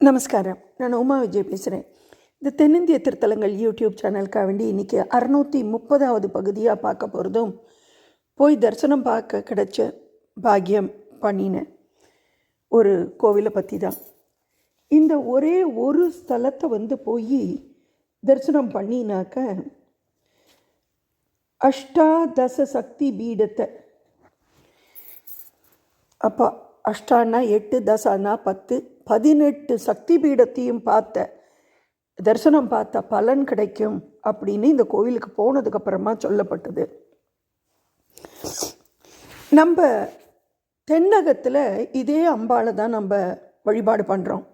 நமஸ்காரம். நான் உமா விஜய் பேசுகிறேன் இந்த தென்னிந்திய திருத்தலங்கள் யூடியூப் சேனலுக்காக வேண்டி இன்றைக்கி அறுநூற்றி முப்பதாவது பகுதியாக பார்க்க போகிறதும் போய் தரிசனம் பார்க்க கிடைச்ச பாக்கியம் பண்ணினேன் ஒரு கோவிலை பற்றி தான் இந்த ஒரே ஒரு ஸ்தலத்தை வந்து போய் தரிசனம் பண்ணினாக்க அஷ்டாதச சக்தி பீடத்தை. அப்போ அஷ்டானா எட்டு தசானா பத்து பதினெட்டு சக்தி பீடத்தையும் பார்த்த தரிசனம் பார்த்த பலன் கிடைக்கும் அப்படின்னு இந்த கோயிலுக்கு போனதுக்கப்புறமா சொல்லப்பட்டது. நம்ம தென்னகத்தில் இதே அம்பாளை தான் நம்ம வழிபாடு பண்ணுறோம்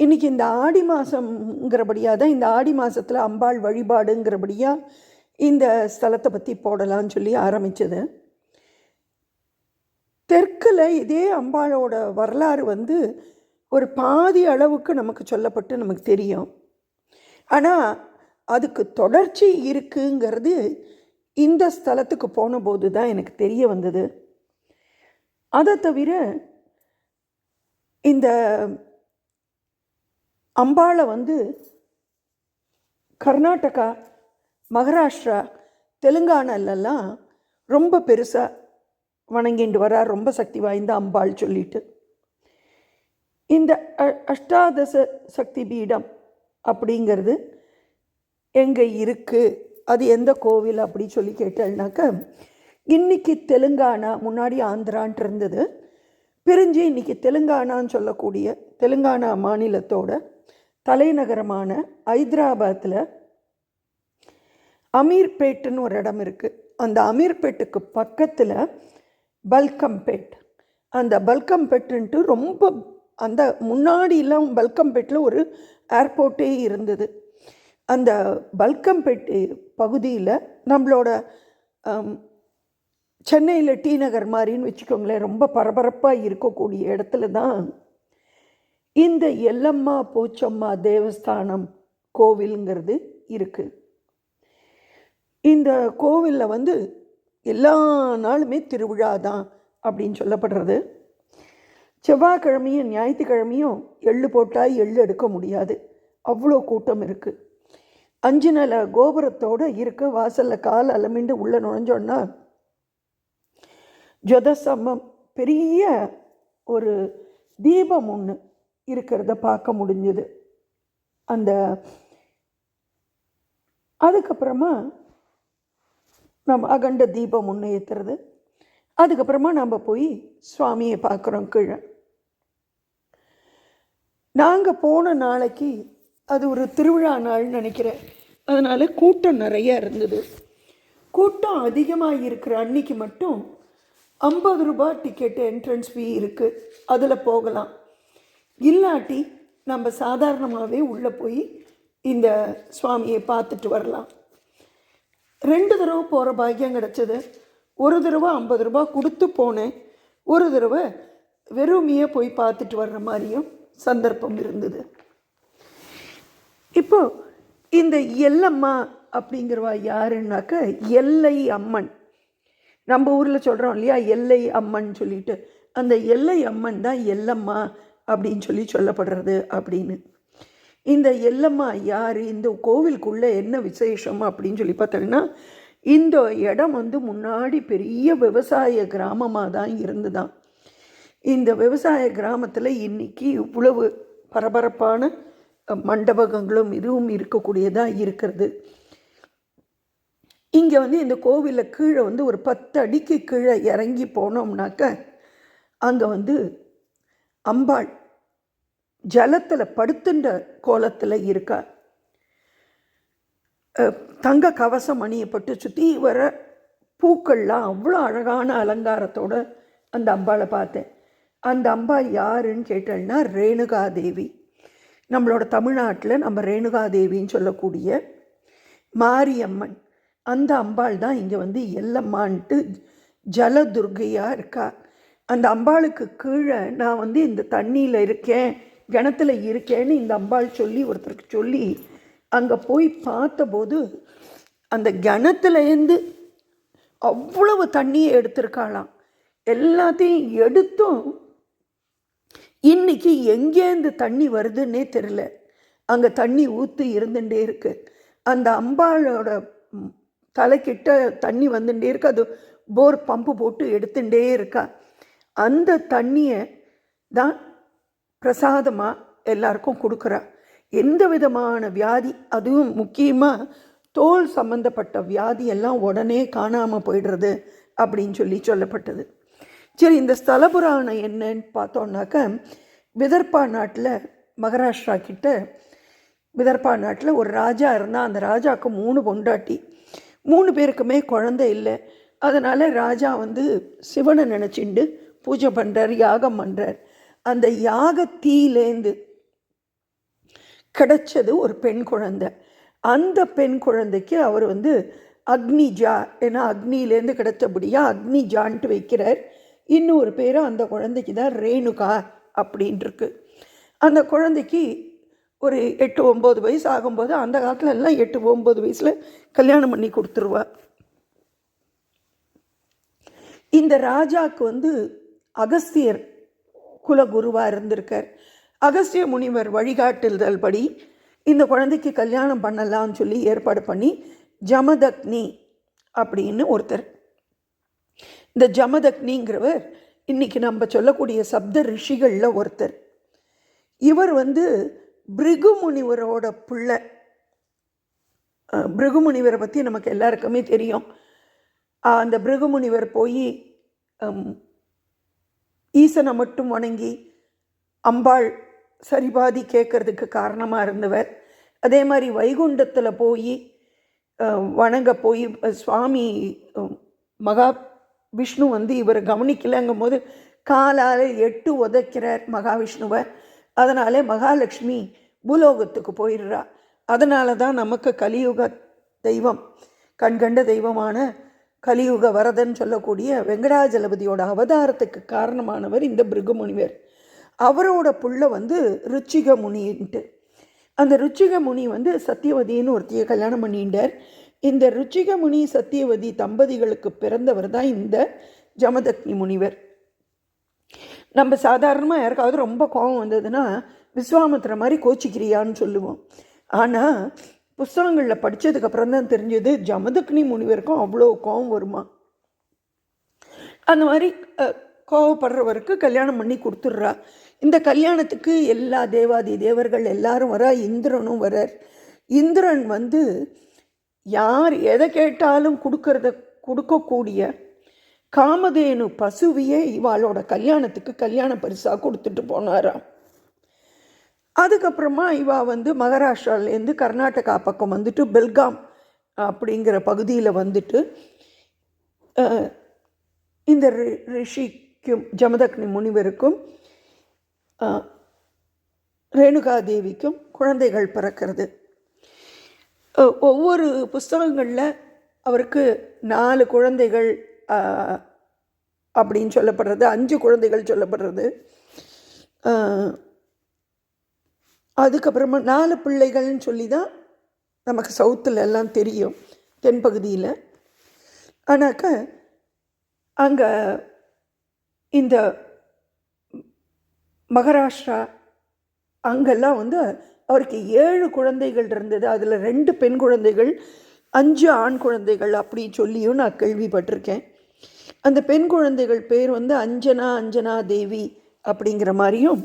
இன்றைக்கி இந்த ஆடி மாதங்கிறபடியாக தான் இந்த ஆடி மாதத்தில் அம்பாள் வழிபாடுங்கிறபடியாக இந்த ஸ்தலத்தை பற்றி போடலான்னு சொல்லி ஆரம்பித்தது தெற்கில் இதே அம்பாளோட வரலாறு வந்து ஒரு பாதி அளவுக்கு நமக்கு சொல்லப்பட்டு நமக்கு தெரியும். ஆனால் அதுக்கு தொடர்ச்சி இருக்குங்கிறது இந்த ஸ்தலத்துக்கு போனபோது தான் எனக்கு தெரிய வந்தது. அதை தவிர இந்த அம்பாளை வந்து கர்நாடகா மகாராஷ்டிரா தெலுங்கானாலெல்லாம் ரொம்ப பெருசாக வணங்கிட்டு வரா ரொம்ப சக்தி வாய்ந்த அம்பாள் சொல்லிட்டு. இந்த அஷ்டாதச சக்தி பீடம் அப்படிங்கிறது எங்கே இருக்குது அது எந்த கோவில் அப்படி சொல்லி கேட்டேன்னாக்க இன்னைக்கு தெலுங்கானா முன்னாடி ஆந்திரான்ட்டு இருந்தது. பிரிஞ்சு இன்னைக்கு தெலுங்கானான்னு சொல்லக்கூடிய தெலுங்கானா மாநிலத்தோட தலைநகரமான ஹைதராபாத்தில் அமீர்பேட்டுன்னு ஒரு இடம் இருக்குது அந்த அமீர்பேட்டுக்கு பக்கத்தில் பல்கம்பேட். அந்த பல்கம்பேட்டுன்ட்டு ரொம்ப அந்த முன்னாடிலாம் பல்கம்பேட்டில் ஒரு ஏர்போர்ட்டே இருந்தது. அந்த பல்கம்பேட்டு பகுதியில் நம்மளோட சென்னையில் டி நகர் மாதிரின்னு வச்சுக்கோங்களேன் ரொம்ப பரபரப்பாக இருக்கக்கூடிய இடத்துல தான் இந்த எல்லம்மா போச்சம்மா தேவஸ்தானம் கோவிலுங்கிறது இருக்குது இந்த கோவிலில் வந்து எல்லா நாளுமே திருவிழா தான் அப்படின்னு சொல்லப்படுறது. செவ்வாய்க்கிழமையும் ஞாயிற்றுக்கிழமையும் எள்ளு போட்டால் எள்ளு எடுக்க முடியாது. அவ்வளோ கூட்டம் இருக்குது அஞ்சு நில கோபுரத்தோடு இருக்க வாசலில் கால் அலமிண்டு உள்ளே நுழைஞ்சோன்னா ஜொதசமம் பெரிய ஒரு தீபம் ஒன்று இருக்கிறத பார்க்க முடிஞ்சுது. அந்த அதுக்கப்புறமா நம்ம அகண்ட தீபம் ஒன்று ஏற்றுறது அதுக்கப்புறமா நம்ம போய் சுவாமியை பார்க்குறோம் கீழே. நாங்கள் போன நாளைக்கு அது ஒரு திருவிழா நாள்னு நினைக்கிறேன். அதனால் கூட்டம் நிறையா இருந்தது. கூட்டம் அதிகமாக இருக்கிற அன்னைக்கு மட்டும் ஐம்பது ரூபா டிக்கெட் என்ட்ரன்ஸ் ஃபீ இருக்குது அதில் போகலாம். இல்லாட்டி நம்ம சாதாரணமாகவே உள்ளே போய் இந்த சுவாமியை பார்த்துட்டு வரலாம். ரெண்டு தடவை போகிற பாக்கியம் கிடச்சது. ஒரு தடவை ஐம்பது ரூபா கொடுத்து போனேன். ஒரு தடவை வெறுமையே போய் பார்த்துட்டு வர்ற மாதிரியும் சந்தர்ப்பம் இருந்தது. இப்போ இந்த எல்லம்மா அப்படிங்கிறவா யாருன்னாக்க எல்லை அம்மன். நம்ம ஊரில் சொல்கிறோம் இல்லையா எல்லை அம்மன் சொல்லிட்டு. அந்த எல்லை அம்மன் தான் எல்லம்மா அப்படின்னு சொல்லி சொல்லப்படுறது அப்படின்னு. இந்த எல்லம்மா யார் இந்த கோவிலுக்குள்ளே என்ன விசேஷம் அப்படின்னு சொல்லி பார்த்தோன்னா இந்த இடம் வந்து முன்னாடி பெரிய விவசாய கிராமமாக தான் இருந்துதான். இந்த விவசாய கிராமத்தில் இன்னைக்கு இவ்வளவு பரபரப்பான மண்டபங்களும் இதுவும் இருக்கக்கூடியதாக இருக்கிறது. இங்கே வந்து இந்த கோவிலில் கீழே வந்து ஒரு பத்து அடிக்கு கீழே இறங்கி போனோம்னாக்க அங்கே வந்து அம்பாள் ஜலத்தில் படுத்துன்ற கோலத்தில் இருக்கா. தங்க கவசம் அணியப்பட்டு சுற்றி வர பூக்கள்லாம் அவ்வளோ அழகான அலங்காரத்தோட அந்த அம்பாளை பார்த்தேன். அந்த அம்பாள் யாருன்னு கேட்டேன்னா ரேணுகாதேவி. நம்மளோட தமிழ்நாட்டில் நம்ம ரேணுகாதேவின்னு சொல்லக்கூடிய மாரியம்மன். அந்த அம்பாள் தான் இங்கே வந்து எல்லம்மான்ட்டு ஜலதுர்கையாக இருக்கா. அந்த அம்பாளுக்கு கீழே நான் வந்து இந்த தண்ணியில் இருக்கேன் கிணத்துல இருக்கேன்னு இந்த அம்பாள் சொல்லி ஒருத்தருக்கு சொல்லி அங்கே போய் பார்த்தபோது அந்த கிணத்துலேருந்து அவ்வளவு தண்ணியை எடுத்திருக்காளாம். எல்லாத்தையும் எடுத்தும் இன்னைக்கு எங்கேருந்து தண்ணி வருதுன்னே தெரில அங்கே தண்ணி ஊற்று இருந்துகிட்டே இருக்கு. அந்த அம்பாளோட தலைக்கிட்ட தண்ணி வந்துட்டே இருக்கு. அது போர் பம்பு போட்டு எடுத்துட்டே இருக்கா. அந்த தண்ணியை தான் பிரசாதமாக எல்லாருக்கும் கொடுக்குறா. எந்த விதமான வியாதி அதுவும் முக்கியமாக தோல் சம்பந்தப்பட்ட வியாதியெல்லாம் உடனே காணாமல் போயிடுறது அப்படின்னு சொல்லி சொல்லப்பட்டது. சரி இந்த ஸ்தல புராணம் என்னன்னு பார்த்தோம்னாக்க விதர்பா நாட்டில் மகாராஷ்டிரா கிட்ட விதர்பா நாட்டில் ஒரு ராஜா இருந்தால் அந்த ராஜாவுக்கு மூணு பொண்டாட்டி. மூணு பேருக்குமே குழந்தை இல்லை. அதனால் ராஜா வந்து சிவனை நினச்சிண்டு பூஜை பண்ணுறார் யாகம் பண்ணுறார் அந்த யாகத்தீலேந்து கிடைச்சது ஒரு பெண் குழந்தை. அந்த பெண் குழந்தைக்கு அவர் வந்து அக்னிஜா ஏன்னா அக்னியிலேருந்து கிடைச்சபடியா அக்னிஜான்ட்டு வைக்கிறார். இன்னொரு பேர் அந்த குழந்தைக்கு தான் ரேணுகா அப்படின்ட்டுருக்கு அந்த குழந்தைக்கு ஒரு எட்டு ஒம்பது வயசு ஆகும்போது அந்த காலத்தில் எல்லாம் எட்டு ஒம்பது வயசில் கல்யாணம் பண்ணி கொடுத்துருவா. இந்த ராஜாவுக்கு வந்து அகஸ்தியர் குலகுருவாக இருந்திருக்கார். அகஸ்திய முனிவர் வழிகாட்டுதல் படி இந்த குழந்தைக்கு கல்யாணம் பண்ணலாம்னு சொல்லி ஏற்பாடு பண்ணி ஜமதக்னி அப்படின்னு ஒருத்தர் இந்த ஜமதக்னிங்கிறவர் இன்றைக்கி நம்ம சொல்லக்கூடிய சப்த ரிஷிகளில் ஒருத்தர். இவர் வந்து பிருகு முனிவரோட பிள்ளை. பிருகு முனிவரை பற்றி நமக்கு எல்லாருக்குமே தெரியும். அந்த பிருகு முனிவர் போய் ஈசனை மட்டும் வணங்கி அம்பாள் சரிபாதி கேட்கறதுக்கு காரணமாக இருந்தவர். அதே மாதிரி வைகுண்டத்தில் போய் வணங்க போய் சுவாமி மகா விஷ்ணு வந்து இவர் கவனிக்கலைங்கும் போது காலால் எட்டு உதைக்கிறார் மகாவிஷ்ணுவை. அதனாலே மகாலட்சுமி பூலோகத்துக்கு போயிடுறா. அதனால தான் நமக்கு கலியுக தெய்வம் கண்கண்ட தெய்வமான கலியுக வரதன் சொல்லக்கூடிய வெங்கடாஜலபதியோட அவதாரத்துக்கு காரணமானவர் இந்த பிருகுமுனிவர் அவரோட புள்ள வந்து ருச்சிக முனின்ட்டு அந்த ருச்சிக முனி வந்து சத்தியவதின்னு ஒருத்தியை கல்யாணம் பண்ணிட்டார். இந்த ருச்சிகமுனி சத்தியவதி தம்பதிகளுக்கு பிறந்தவர் தான் இந்த ஜமதக்னி முனிவர். நம்ம சாதாரணமாக யாருக்காவது ரொம்ப கோபம் வந்ததுன்னா விஸ்வாமித்திர மாதிரி கோச்சிக்கிறியான்னு சொல்லுவோம். ஆனால் புஸ்தகங்களில் படித்ததுக்கப்புறம் தான் தெரிஞ்சது ஜமதக்னி முனிவருக்கும் அவ்வளோ கோபம் வருமா? அந்த மாதிரி கோவப்படுறவருக்கு கல்யாணம் பண்ணி கொடுத்துட்றா. இந்த கல்யாணத்துக்கு எல்லா தேவாதி தேவர்கள் எல்லாரும் வரா இந்திரனும் வரார். இந்திரன் வந்து யார் எதை கேட்டாலும் கொடுக்கறத கொடுக்கக்கூடிய காமதேனு பசுவையே இவாளோட கல்யாணத்துக்கு கல்யாண பரிசாக கொடுத்துட்டு போனாராம் அதுக்கப்புறமா இவா வந்து மகாராஷ்டிராலேருந்து கர்நாடகா பக்கம் வந்துட்டு பெல்காம் அப்படிங்கிற பகுதியில் வந்துட்டு இந்த ரி- ரிஷிக்கும் ஜமதக்னி முனிவருக்கும் ரேணுகாதேவிக்கும் குழந்தைகள் பிறக்கிறது. ஒவ்வொரு புஸ்தகங்களில் அவருக்கு நாலு குழந்தைகள் அப்படின்னு சொல்லப்படுறது அஞ்சு குழந்தைகள் சொல்லப்படுறது. அதுக்கப்புறமா நாலு பிள்ளைகள்னு சொல்லி தான் நமக்கு சவுத்தில் எல்லாம் தெரியும் தென்பகுதியில் ஆனாக்க அங்கே இந்த மகாராஷ்டிரா அங்கெல்லாம் வந்து அவருக்கு ஏழு குழந்தைகள் இருந்தது. அதில் ரெண்டு பெண் குழந்தைகள் அஞ்சு ஆண் குழந்தைகள் அப்படி சொல்லியும் நான் கேள்விப்பட்டிருக்கேன். அந்த பெண் குழந்தைகள் பேர் வந்து அஞ்சனா அஞ்சனா தேவி அப்படிங்கிற மாதிரியும்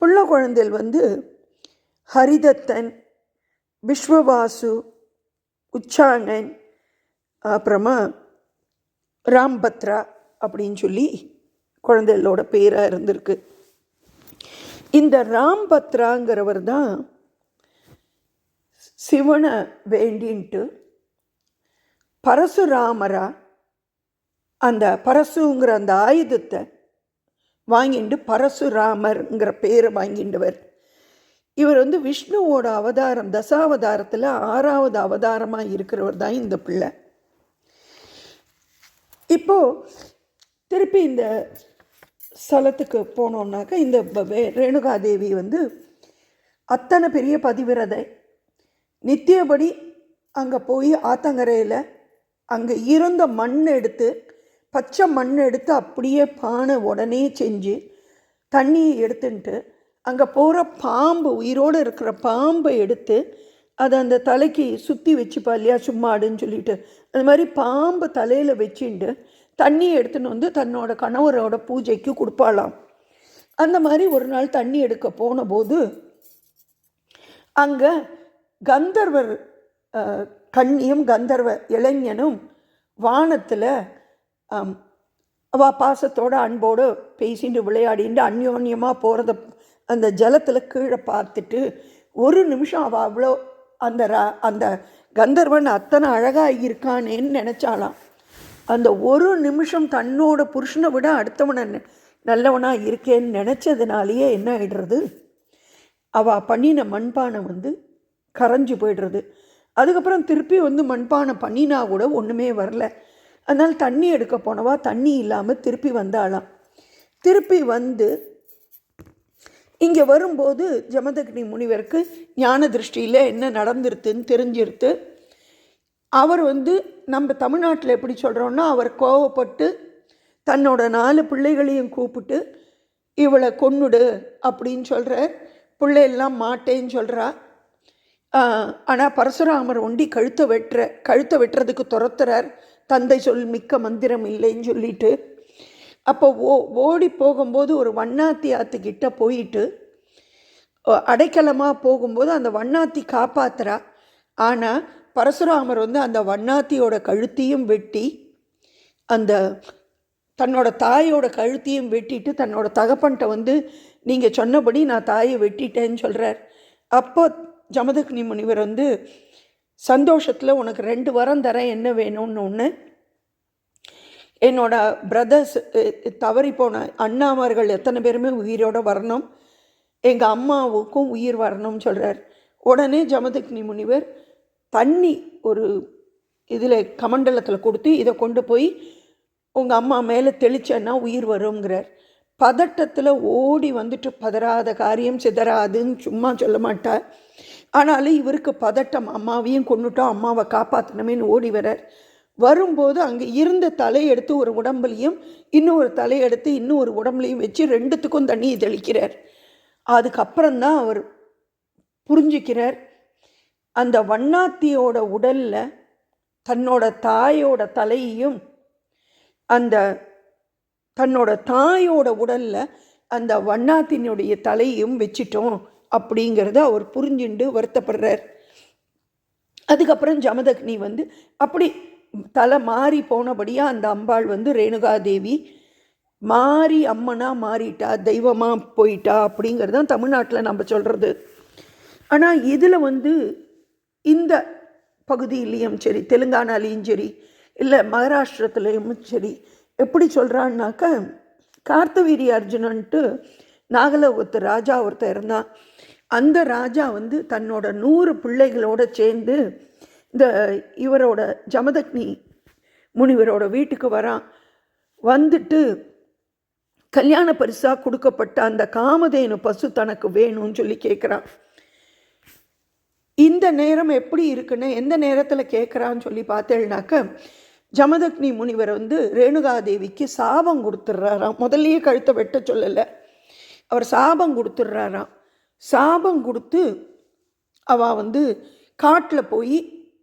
புள்ள குழந்தைகள் வந்து ஹரிதத்தன் விஸ்வவாசு உச்சாங்கன் அப்புறமா ராம்பத்ரா அப்படின்னு சொல்லி குழந்தைகளோட பேராக இருந்திருக்கு. இந்த ராம்பத்ராங்கிறவர் தான் சிவனை வேண்டின்ட்டு பரசுராமரா அந்த பரசுங்கிற அந்த ஆயுதத்தை வாங்கிட்டு பரசுராமர்ங்கிற பேரை வாங்கிண்டவர் இவர் வந்து விஷ்ணுவோட அவதாரம் தசாவதாரத்தில் ஆறாவது அவதாரமாக இருக்கிறவர் தான் இந்த பிள்ளை. இப்போ திருப்பி இந்த ஸ்தலத்துக்கு போனோம்னாக்கா இந்த ரேணுகாதேவி வந்து அத்தனை பெரிய பதிவிரதை நித்தியபடி அங்கே போய் ஆத்தங்கரையில் அங்கே இருந்த மண் எடுத்து பச்சை மண் எடுத்து அப்படியே பானை உடனே செஞ்சு தண்ணியை எடுத்துன்ட்டு அங்கே போகிற பாம்பு உயிரோடு இருக்கிற பாம்பை எடுத்து அதை அந்த தலைக்கு சுற்றி வச்சுப்பா இல்லையா சும்மாடுன்னு சொல்லிட்டு. அது மாதிரி பாம்பு தலையில் வச்சுட்டு தண்ணியை எடுத்துன்னு வந்து தன்னோட கணவரோட பூஜைக்கு கொடுப்பாளாம். அந்த மாதிரி ஒரு நாள் தண்ணி எடுக்க போன போது அங்கே கந்தர்வர் கண்ணியும் கந்தர்வ இளைஞனும் வானத்தில் அவ பாசத்தோட அன்போடு பேசிட்டு விளையாடிட்டு அந்யோன்யமாக போகிறத அந்த ஜலத்தில் கீழே பார்த்துட்டு ஒரு நிமிஷம் அவள் அவ்வளோ அந்த ர- அந்த கந்தர்வன் அத்தனை அழகாக இருக்கானேன்னு நினச்சாலாம் அந்த ஒரு நிமிஷம் தன்னோட புருஷனை விட அடுத்தவனை ந- இருக்கேன்னு நினச்சதுனாலேயே என்ன ஆகிடுறது அவள் பண்ணின மண்பானை வந்து கரைஞ்சு போயிடுறது. அதுக்கப்புறம் திருப்பி வந்து மண்பானை பண்ணினா கூட ஒன்றுமே வரல. அதனால் தண்ணி எடுக்க போனவா தண்ணி இல்லாமல் திருப்பி வந்தாளாம். திருப்பி வந்து இங்கே வரும்போது ஜமதக்னி முனிவருக்கு ஞான திருஷ்டியில் என்ன நடந்துருதுன்னு தெரிஞ்சிருத்து அவர் வந்து நம்ம தமிழ்நாட்டில் எப்படி சொல்கிறோன்னா அவர் கோவப்பட்டு தன்னோட நாலு பிள்ளைகளையும் கூப்பிட்டு இவளை கொன்னுடு அப்படின்னு சொல்கிற பிள்ளையெல்லாம் மாட்டேன்னு சொல்கிறா ஆனால் பரசுராமர் ஒண்டி கழுத்தை வெட்டுற கழுத்தை வெட்டுறதுக்கு துரத்துறார். தந்தை சொல் மிக்க மந்திரம் இல்லைன்னு சொல்லிட்டு. அப்போ ஓ ஓடி போகும்போது ஒரு வண்ணாத்தி ஆத்துக்கிட்ட போயிட்டு அடைக்கலமாக போகும்போது அந்த வண்ணாத்தி காப்பாத்துறா. ஆனால் பரசுராமர் வந்து அந்த வண்ணாத்தியோட கழுத்தையும் வெட்டி அந்த தன்னோட தாயோட கழுத்தையும் வெட்டிட்டு தன்னோட தகப்பன்ட்ட வந்து நீங்கள் சொன்னபடி நான் தாயை வெட்டிட்டேன்னு சொல்கிறார் அப்போ ஜமதக்னி முனிவர் வந்து சந்தோஷத்தில் உனக்கு ரெண்டு வாரம் தரேன் என்ன வேணும்னு ஒன்று என்னோட பிரதர்ஸ் தவறி போன அண்ணாமார்கள் எத்தனை பேருமே உயிரோட வரணும். எங்கள் அம்மாவுக்கும் உயிர் வரணும்னு சொல்கிறார் உடனே ஜமதக்னி முனிவர் தண்ணி ஒரு இதில் கமண்டலத்தில் கொடுத்து இதை கொண்டு போய் உங்கள் அம்மா மேலே தெளிச்சேன்னா உயிர் வருங்கிறார் பதட்டத்தில் ஓடி வந்துட்டு பதறாத காரியம் சிதறாதுன்னு சும்மா சொல்ல மாட்டார். ஆனாலும் இவருக்கு பதட்டம் அம்மாவையும் கொண்டுட்டோம் அம்மாவை காப்பாற்றணுமேன்னு ஓடி வரார் வரும்போது அங்கே இருந்த தலையெடுத்து ஒரு உடம்புலையும் இன்னும் ஒரு தலையெடுத்து இன்னும் ஒரு உடம்புலையும் வச்சு ரெண்டுத்துக்கும் தண்ணியை தெளிக்கிறார். அதுக்கப்புறம்தான் அவர் புரிஞ்சுக்கிறார். அந்த வண்ணாத்தியோட உடலில் தன்னோட தாயோட தலையையும் அந்த தன்னோட தாயோட உடலில் அந்த வண்ணாத்தினுடைய தலையையும் வச்சிட்டோம் அப்படிங்கிறத அவர் புரிஞ்சுண்டு வருத்தப்படுறார். அதுக்கப்புறம் ஜமதக்னி வந்து அப்படி தலை மாறி போனபடியாக அந்த அம்பாள் வந்து ரேணுகாதேவி மாறி அம்மனாக மாறிட்டா தெய்வமாக போயிட்டா அப்படிங்கிறது தான் தமிழ்நாட்டில் நம்ம சொல்கிறது ஆனால் இதில் வந்து இந்த பகுதியிலையும் சரி தெலுங்கானாலேயும் சரி இல்லை மகாராஷ்டிரத்துலேயும் சரி எப்படி சொல்கிறான்னாக்க கார்த்தவீரி அர்ஜுனன்ட்டு நாகல ஒருத்தர் ராஜா ஒருத்தர் இருந்தான். அந்த ராஜா வந்து தன்னோட நூறு பிள்ளைகளோட சேர்ந்து இந்த இவரோட ஜமதக்னி முனிவரோட வீட்டுக்கு வரான். வந்துட்டு கல்யாண பரிசாக கொடுக்கப்பட்ட அந்த காமதேனு பசு தனக்கு வேணும்னு சொல்லி கேட்குறான் இந்த நேரம் எப்படி இருக்குன்னு எந்த நேரத்தில் கேட்குறான்னு சொல்லி பார்த்தேன்னாக்க ஜமதக்னி முனிவர் வந்து ரேணுகாதேவிக்கு சாபம் கொடுத்துட்றாராம் முதல்லயே கழுத்தை வெட்ட சொல்லலை. அவர் சாபம் கொடுத்துட்றாராம் சாபம் கொடுத்து அவள் வந்து காட்டில் போய்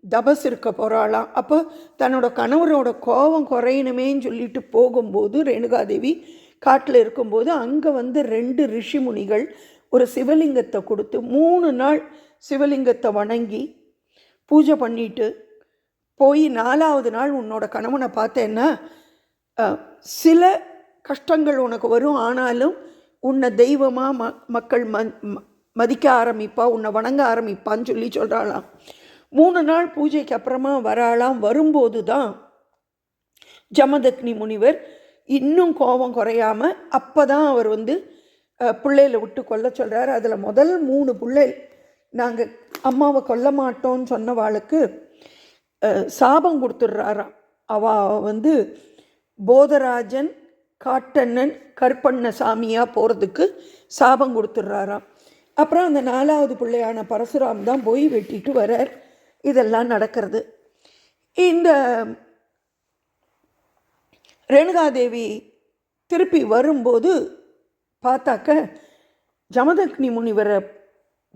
தபஸ் இருக்க போகிறாளாம் அப்போ தன்னோட கணவரோட கோபம் குறையணுமேன்னு சொல்லிட்டு போகும்போது ரேணுகாதேவி காட்டில் இருக்கும்போது அங்கே வந்து ரெண்டு ரிஷிமுனிகள் ஒரு சிவலிங்கத்தை கொடுத்து மூணு நாள் சிவலிங்கத்தை வணங்கி பூஜை பண்ணிட்டு போய் நாலாவது நாள் உன்னோட கணவனை பார்த்தேன்னா சில கஷ்டங்கள் உனக்கு வரும். ஆனாலும் உன்னை தெய்வமாக ம மக்கள் ம ம- மதிக்க ஆரம்பிப்பா உன்னை வணங்க ஆரம்பிப்பான்னு சொல்லி சொல்கிறாளாம் மூணு நாள் பூஜைக்கு அப்புறமா வராளாம். வரும்போது தான் ஜமதக்னி முனிவர் இன்னும் கோபம் குறையாம அப்போ தான் அவர் வந்து பிள்ளையில விட்டு கொல்ல சொல்கிறார் அதில் முதல் மூணு பிள்ளை நாங்கள் அம்மாவை கொல்ல மாட்டோம்னு சொன்னவாளுக்கு சாபம் கொடுத்துட்றாராம். அவ வந்து போதராஜன் காட்டண்ணன் கருப்பண்ண சாமியாக போகிறதுக்கு சாபம் கொடுத்துட்றாராம். அப்புறம் அந்த நாலாவது பிள்ளையான பரசுராம் தான் போய் வெட்டிட்டு வரார் இதெல்லாம் நடக்கிறது. இந்த ரேணுகாதேவி திருப்பி வரும்போது பார்த்தாக்க ஜமதக்னி முனிவரை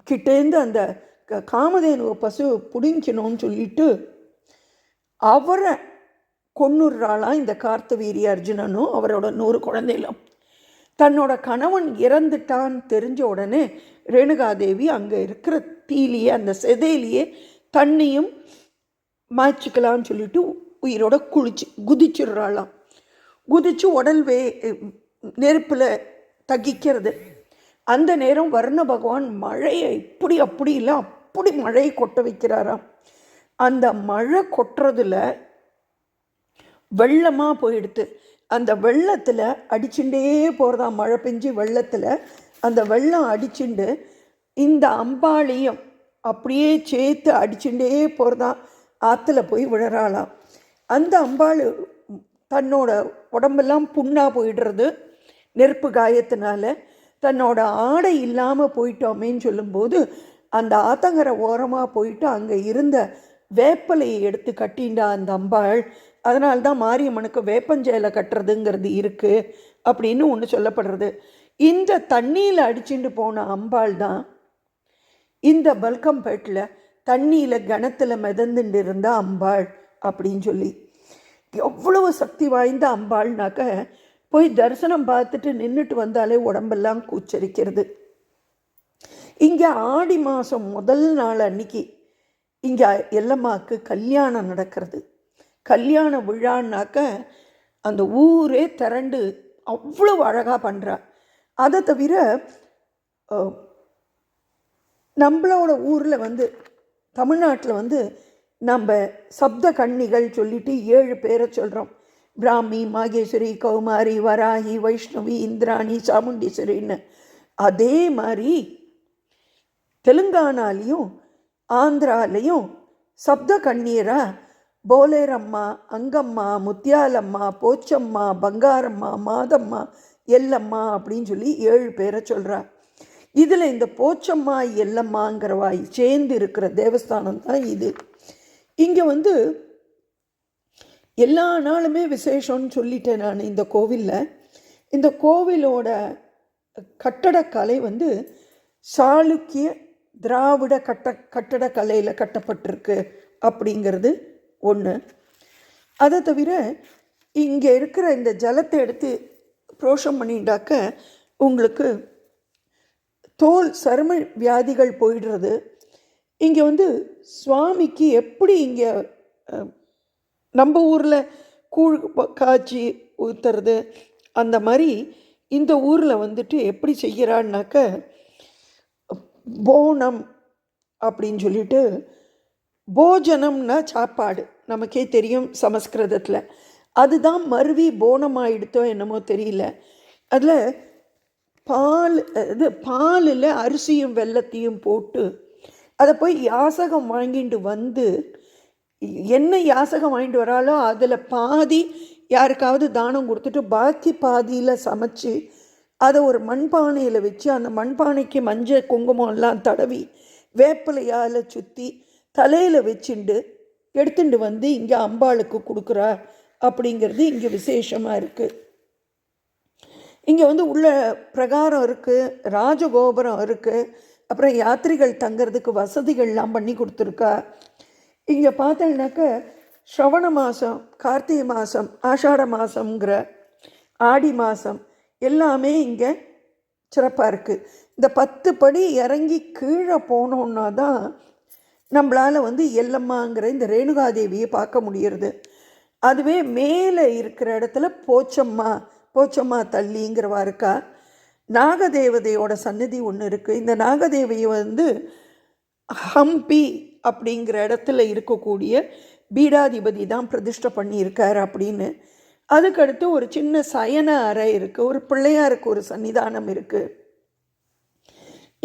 கிட்டேருந்து அந்த க- காமதேனுவ பசு பிடிக்கணும்னு சொல்லிட்டு அவரை கொன்னுடுறாளாம் இந்த கார்த்தவீரிய அர்ஜுனனும் அவரோட நூறு குழந்தைகளும் தன்னோட கணவன் இறந்துட்டான்னு தெரிஞ்ச உடனே ரேணுகாதேவி அங்கே இருக்கிற தீலியே அந்த செதையிலேயே தண்ணியும் மாய்ச்சிக்கலாம்னு சொல்லிட்டு உயிரோட குளிச்சு குதிச்சிடுறாளாம் குதிச்சு உடல் வே நெருப்பில் தகிக்கிறது. அந்த நேரம் வர்ண பகவான் மழையை இப்படி அப்படி இல்லை அப்படி மழையை கொட்ட வைக்கிறாராம். அந்த மழை கொட்டுறதுல வெள்ளமாக போயிடுத்து அந்த வெள்ளத்தில் அடிச்சுட்டே போகிறதா மழை பெஞ்சு வெள்ளத்தில் அந்த வெள்ளம் அடிச்சுண்டு இந்த அம்பாளையும் அப்படியே சேர்த்து அடிச்சுட்டே போகிறதா ஆற்றுல போய் விழறாளாம். அந்த அம்பாள் தன்னோட உடம்பெல்லாம் புண்ணாக போயிடுறது நெருப்பு காயத்தினால. தன்னோட ஆடை இல்லாமல் போயிட்டோமேன்னு சொல்லும்போது அந்த ஆத்தங்கரை ஓரமாக போயிட்டு அங்கே இருந்த வேப்பலையை எடுத்து கட்டிண்டா அந்த அம்பாள். அதனால தான் மாரியம்மனுக்கு வேப்பஞ்சேலை கட்டுறதுங்கிறது இருக்குது அப்படின்னு ஒன்று சொல்லப்படுறது. இந்த தண்ணியில் அடிச்சுட்டு போன அம்பாள் தான் இந்த பல்கம்பேட்டில் தண்ணியில் கணத்தில் மிதந்துட்டு இருந்த அம்பாள் அப்படின்னு சொல்லி. எவ்வளவு சக்தி வாய்ந்த அம்பாள்னாக்க போய் தரிசனம் பார்த்துட்டு நின்றுட்டு வந்தாலே உடம்பெல்லாம் கூச்சரிக்கிறது. இங்கே ஆடி மாதம் முதல் நாள் அன்னைக்கு இங்கே எல்லம்மாவுக்கு கல்யாணம் நடக்கிறது. கல்யாண விழான்னாக்க அந்த ஊரே திரண்டு அவ்வளோ அழகாக பண்ணுறா அதை தவிர நம்மளோட ஊரில் வந்து தமிழ்நாட்டில் வந்து நம்ம சப்த கன்னிகள் சொல்லிட்டு ஏழு பேரை சொல்கிறோம் பிராமி மாகேஸ்வரி கௌமாரி வராகி வைஷ்ணவி இந்திராணி சாமுண்டீஸ்வரின்னு அதே மாதிரி தெலுங்கானாலையும் ஆந்திராலையும் சப்த கண்ணீரா போலேரம்மா அங்கம்மா முத்தியாலம்மா போச்சம்மா பங்காரம்மா மாதம்மா எல்லம்மா அப்படின்னு சொல்லி ஏழு பேரை சொல்கிறா இதில் இந்த போச்சம்மா எல்லம்மாங்கிறவாய் சேர்ந்து இருக்கிற தேவஸ்தானம் தான் இது. இங்கே வந்து எல்லா நாளுமே விசேஷம்னு சொல்லிட்டேன் நான் இந்த கோவிலில். இந்த கோவிலோட கட்டடக்கலை வந்து சாளுக்கிய திராவிட கட்ட கட்டடக்கலையில் கட்டப்பட்டிருக்கு அப்படிங்கிறது ஒன்று அதை தவிர இங்கே இருக்கிற இந்த ஜலத்தை எடுத்து புரோஷம் பண்ணிட்டாக்க உங்களுக்கு தோல் சரும வியாதிகள் போயிடுறது. இங்கே வந்து சுவாமிக்கு எப்படி இங்கே நம்ம ஊரில் கூழ் காய்ச்சி ஊற்றுறது அந்த மாதிரி இந்த ஊரில் வந்துட்டு எப்படி செய்கிறான்னாக்க போனம் அப்படின்னு சொல்லிட்டு போஜனம்னா சாப்பாடு. நமக்கே தெரியும் சமஸ்கிருதத்தில். அதுதான் மருவி போனம் ஆயிடுத்தோ என்னமோ தெரியல. அதில் பால் இது பாலில் அரிசியும் வெல்லத்தையும் போட்டு அதை போய் யாசகம் வாங்கிட்டு வந்து என்ன யாசகம் வாங்கிட்டு வராலோ அதில் பாதி யாருக்காவது தானம் கொடுத்துட்டு பாக்கி பாதியில் சமைச்சு அதை ஒரு மண்பானையில் வச்சு அந்த மண்பானைக்கு மஞ்சள் குங்குமம் எல்லாம் தடவி வேப்பிலையால் சுற்றி தலையில் வச்சுண்டு எடுத்துட்டு வந்து இங்கே அம்பாளுக்கு கொடுக்குறா அப்படிங்கிறது இங்கே விசேஷமாக இருக்குது இங்கே வந்து உள்ள பிரகாரம் இருக்குது ராஜகோபுரம் இருக்குது அப்புறம் யாத்திரிகள் தங்கிறதுக்கு வசதிகள்லாம் பண்ணி கொடுத்துருக்கா. இங்கே பார்த்தீங்கன்னாக்க ஸ்ரவண மாதம் கார்த்திகை மாதம் ஆஷாட மாதங்கிற ஆடி மாதம் எல்லாமே இங்கே சிறப்பாக இருக்குது இந்த பத்து படி இறங்கி கீழே போனோன்னா தான் நம்மளால் வந்து எல்லம்மாங்கிற இந்த ரேணுகாதேவியை பார்க்க முடியறது. அதுவே மேலே இருக்கிற இடத்துல போச்சம்மா போச்சம்மா தள்ளிங்கிறவா இருக்கா? நாகதேவதையோட சன்னதி ஒன்று இருக்குது இந்த நாகதேவியை வந்து ஹம்பி அப்படிங்கிற இடத்துல இருக்கக்கூடிய பீடாதிபதி தான் பிரதிஷ்டை பண்ணியிருக்கார் அப்படின்னு. அதுக்கடுத்து ஒரு சின்ன சயன அறை இருக்குது ஒரு பிள்ளையாருக்கு ஒரு சன்னிதானம் இருக்குது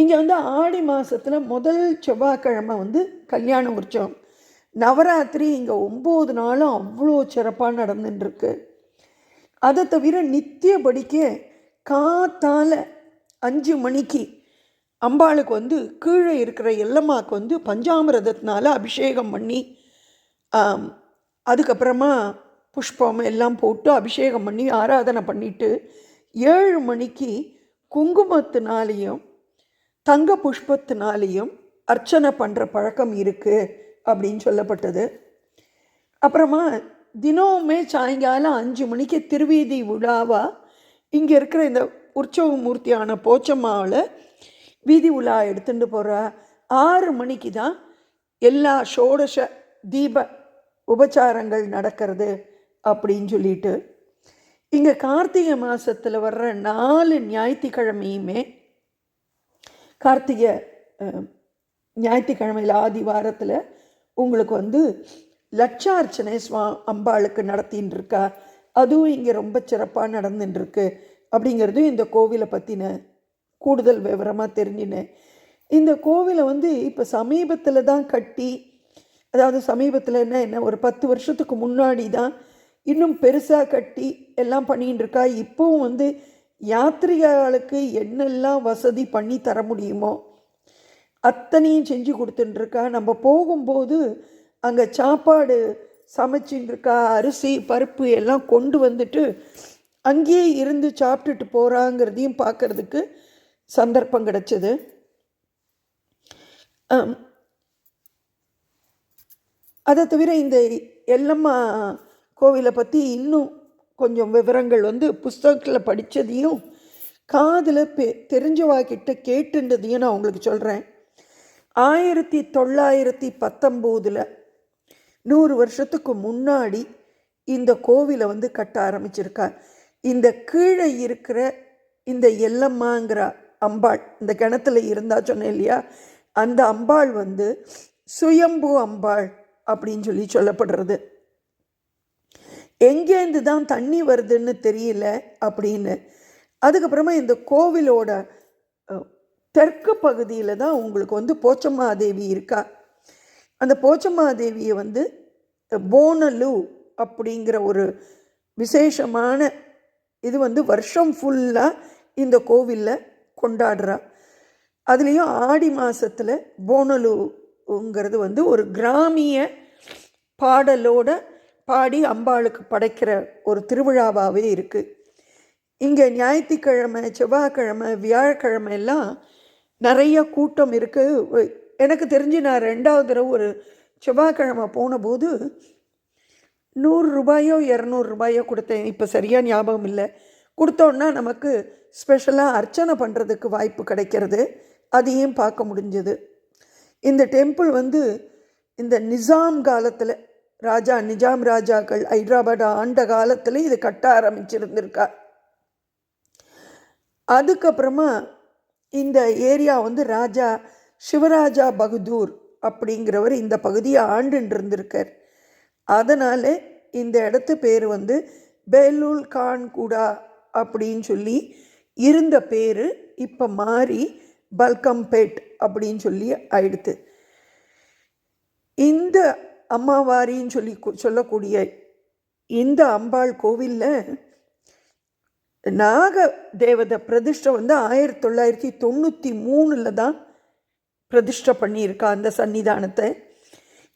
இங்கே வந்து ஆடி மாதத்தில் முதல் செவ்வாய்க்கிழமை வந்து கல்யாண உற்சவம். நவராத்திரி இங்கே ஒம்பது நாளும் அவ்வளோ சிறப்பாக நடந்துட்டுருக்கு. அதை தவிர நித்தியபடிக்க காத்தால அஞ்சு மணிக்கு அம்பாளுக்கு வந்து கீழே இருக்கிற எல்லம்மாவுக்கு வந்து பஞ்சாமிரதத்தினால அபிஷேகம் பண்ணி அதுக்கப்புறமா புஷ்பம் எல்லாம் போட்டு அபிஷேகம் பண்ணி ஆராதனை பண்ணிவிட்டு ஏழு மணிக்கு குங்குமத்தினாலேயும் தங்க புஷ்பத்தினாலேயும் அர்ச்சனை பண்ணுற பழக்கம் இருக்குது அப்படின்னு சொல்லப்பட்டது. அப்புறமா தினமுமே சாயங்காலம் அஞ்சு மணிக்கு திருவீதி விழாவாக இங்கே இருக்கிற இந்த உற்சவ மூர்த்தியான போச்சம்மாவில் வீதி உலா எடுத்துட்டு போகிற ஆறு மணிக்கு தான் எல்லா ஷோடச தீப உபச்சாரங்கள் நடக்கிறது அப்படின்னு சொல்லிட்டு. இங்கே கார்த்திகை மாதத்தில் வர்ற நாலு ஞாயிற்றுக்கிழமையுமே கார்த்திகை ஞாயிற்றுக்கிழமையில் ஆதி வாரத்தில் உங்களுக்கு வந்து லட்சார்ச்சனை ஸ்வா அம்பாளுக்கு நடத்தின்னு இருக்கா. அதுவும் இங்கே ரொம்ப சிறப்பாக நடந்துட்டுருக்கு அப்படிங்கிறதும் இந்த கோவிலை பற்றின கூடுதல் விவரமாக தெரிஞ்சினேன். இந்த கோவிலை வந்து இப்போ சமீபத்தில் தான் கட்டி அதாவது சமீபத்தில் என்ன என்ன ஒரு பத்து வருஷத்துக்கு முன்னாடி தான் இன்னும் பெருசாக கட்டி எல்லாம் பண்ணிகிட்டு இருக்கா. இப்போவும் வந்து யாத்திரிகளுக்கு என்னெல்லாம் வசதி பண்ணி தர முடியுமோ அத்தனையும் செஞ்சு கொடுத்துட்டுருக்கா நம்ம போகும்போது அங்கே சாப்பாடு சமைச்சின்னு இருக்கா அரிசி பருப்பு எல்லாம் கொண்டு வந்துட்டு அங்கேயே இருந்து சாப்பிட்டுட்டு போகிறாங்கிறதையும் பார்க்கறதுக்கு சந்தர்ப்பம் கிடச்சிது. அதை தவிர இந்த எல்லம்மா கோவிலை பற்றி இன்னும் கொஞ்சம் விவரங்கள் வந்து புஸ்தகத்தில் படித்ததையும் காதில் பெ தெரிஞ்சவா கிட்ட கேட்டுன்றதையும் நான் உங்களுக்கு சொல்கிறேன் ஆயிரத்தி தொள்ளாயிரத்தி பத்தொம்போதில் நூறு வருஷத்துக்கு முன்னாடி இந்த கோவிலை வந்து கட்ட ஆரம்பிச்சிருக்கா இந்த கீழே இருக்கிற இந்த எல்லம்மாங்கிற அம்பாள் இந்த கிணத்துல இருந்தா சொன்னேன் இல்லையா? அந்த அம்பாள் வந்து சுயம்பு அம்பாள் அப்படின்னு சொல்லி சொல்லப்படுறது. எங்கேருந்து தான் தண்ணி வருதுன்னு தெரியல அப்படின்னு. அதுக்கப்புறமா இந்த கோவிலோட தெற்கு பகுதியில் தான் உங்களுக்கு வந்து போச்சம்மாதேவி இருக்கா? அந்த போச்சம்மாதேவியை வந்து போனலு அப்படிங்கிற ஒரு விசேஷமான இது வந்து வருஷம் ஃபுல்லாக இந்த கோவிலில் கொண்டாடுறா. அதுலேயும் ஆடி மாதத்தில் போனலுங்கிறது வந்து ஒரு கிராமிய பாடலோட பாடி அம்பாளுக்கு படைக்கிற ஒரு திருவிழாவாகவே இருக்குது இங்கே ஞாயிற்றுக்கிழமை செவ்வாய்க்கிழமை வியாழக்கிழமை எல்லாம் நிறைய கூட்டம் இருக்குது எனக்கு தெரிஞ்சு நான் ரெண்டாவது தடவை ஒரு செவ்வாய்க்கிழமை போனபோது நூறு ரூபாயோ இரநூறு ரூபாயோ கொடுத்தேன். இப்போ சரியாக ஞாபகம் இல்லை. கொடுத்தோன்னா நமக்கு ஸ்பெஷலாக அர்ச்சனை பண்ணுறதுக்கு வாய்ப்பு கிடைக்கிறது. அதையும் பார்க்க முடிஞ்சது. இந்த டெம்பிள் வந்து இந்த நிசாம் காலத்தில் ராஜா நிஜாம் ராஜாக்கள் ஹைதராபாத் ஆண்ட காலத்தில் இது கட்ட ஆரம்பிச்சிருந்திருக்கா அதுக்கப்புறமா இந்த ஏரியா வந்து ராஜா சிவராஜா பகதூர் அப்படிங்கிறவர் இந்த பகுதியை ஆண்டுன்னு இருந்திருக்கார் அதனால் இந்த இடத்து பேர் வந்து பேலூல் கான் அப்படின்னு சொல்லி இருந்த பேர் இப்போ மாறி பல்கம்பேட் அப்படின்னு சொல்லி ஆயிடுத்து இந்த அம்மாவாரின்னு சொல்லி கு- சொல்லக்கூடிய இந்த அம்பாள் கோவிலில் நாக தேவதை பிரதிஷ்டை வந்து ஆயிரத்தி தொள்ளாயிரத்தி தொண்ணூற்றி மூணில் தான் பிரதிஷ்டை பண்ணியிருக்கா அந்த சன்னிதானத்தை.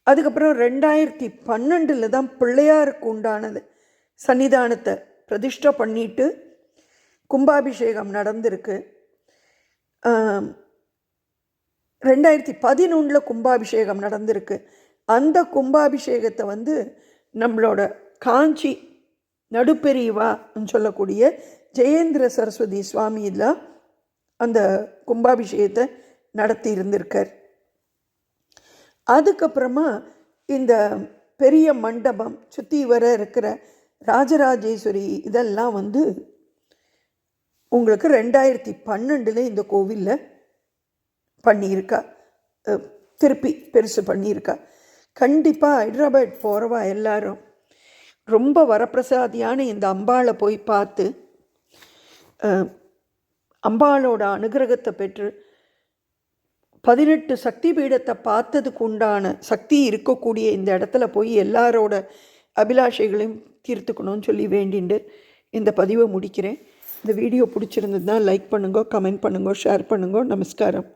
அதுக்கப்புறம் ரெண்டாயிரத்தி பன்னெண்டில் தான் பிள்ளையாருக்கு உண்டானது சன்னிதானத்தை பிரதிஷ்டை பண்ணிட்டு கும்பாபிஷேகம் நடந்திருக்கு. ரெண்டாயிரத்தி பதினொன்றில் கும்பாபிஷேகம் நடந்திருக்கு. அந்த கும்பாபிஷேகத்தை வந்து நம்மளோட காஞ்சி நடுப்பெரியவான்னு சொல்லக்கூடிய ஜெயேந்திர சரஸ்வதி சுவாமியில் அந்த கும்பாபிஷேகத்தை நடத்தி இருந்திருக்கார். அதுக்கப்புறமா இந்த பெரிய மண்டபம் சுற்றி வர இருக்கிற ராஜராஜேஸ்வரி இதெல்லாம் வந்து உங்களுக்கு ரெண்டாயிரத்தி பன்னெண்டில் இந்த கோவிலில் பண்ணியிருக்கா. திருப்பி பெருசு பண்ணியிருக்கா. கண்டிப்பாக ஹைதராபாத் போகிறவா எல்லாரும். ரொம்ப வரப்பிரசாதியான இந்த அம்பாளை போய் பார்த்து அம்பாளோட அனுகிரகத்தை பெற்று பதினெட்டு சக்தி பீடத்தை பார்த்ததுக்கு உண்டான சக்தி இருக்கக்கூடிய இந்த இடத்துல போய் எல்லாரோட அபிலாஷைகளையும் தீர்த்துக்கணும்னு சொல்லி வேண்டிண்டு இந்த பதிவை முடிக்கிறேன். இந்த வீடியோ பிடிச்சிருந்ததுன்னா லைக் பண்ணுங்க கமெண்ட் பண்ணுங்க ஷேர் பண்ணுங்க. நமஸ்காரம்.